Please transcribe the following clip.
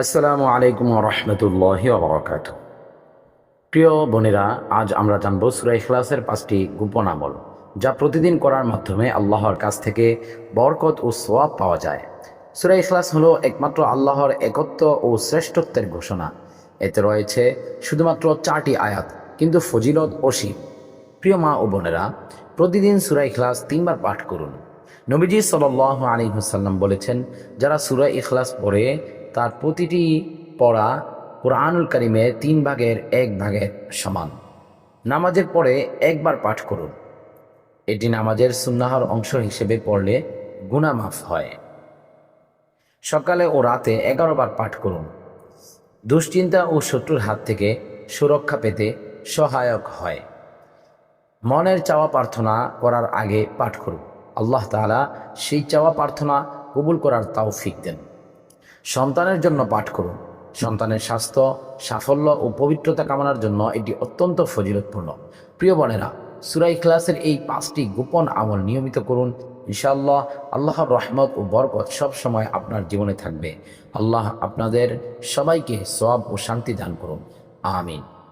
আসসালামু আলাইকুম রহমতুল্লাহ বরকাত। প্রিয় বোনেরা, আজ আমরা জানব সুরা ইখলাসের পাঁচটি গোপন আমল, যা প্রতিদিন করার মাধ্যমে আল্লাহর কাছ থেকে বরকত ও সোয়াব পাওয়া যায়। সুরা ইখলাস হলো একমাত্র আল্লাহর একত্ব ও শ্রেষ্ঠত্বের ঘোষণা। এতে রয়েছে শুধুমাত্র চারটি আয়াত, কিন্তু ফজিলত অসীম। প্রিয় মা ও বোনেরা, প্রতিদিন সুরা ইখলাস তিনবার পাঠ করুন। নবীজি সাল আলী হুসাল্লাম বলেছেন, যারা সুরা ইখলাস পড়ে তার প্রতিটি পড়া কোরআনুল কারিমের তিন ভাগের এক ভাগের সমান। নামাজের পরে একবার পাঠ করুন। এটি নামাজের সুন্নাহর অংশ হিসেবে পড়লে গুনামাফ হয়। সকালে ও রাতে এগারো বার পাঠ করুন। দুশ্চিন্তা ও শত্রুর হাত থেকে সুরক্ষা পেতে সহায়ক হয়। মনের চাওয়া প্রার্থনা করার আগে পাঠ করুন। আল্লাহ তাআলা সেই চাওয়া প্রার্থনা কবুল করার তৌফিক দেন। সন্তানের জন্য পাঠ করুন। সন্তানের স্বাস্থ্য, সাফল্য ও পবিত্রতা কামনার জন্য এটি অত্যন্ত ফজিলতপূর্ণ। প্রিয় বোনেরা, সুরাই ক্লাসের এই পাঁচটি গোপন আমল নিয়মিত করুন। ইনশাআল্লাহ আল্লাহর রহমত ও বরকত সব সময় আপনার জীবনে থাকবে। আল্লাহ আপনাদের সবাইকে সব ও শান্তি দান করুন। আমিন।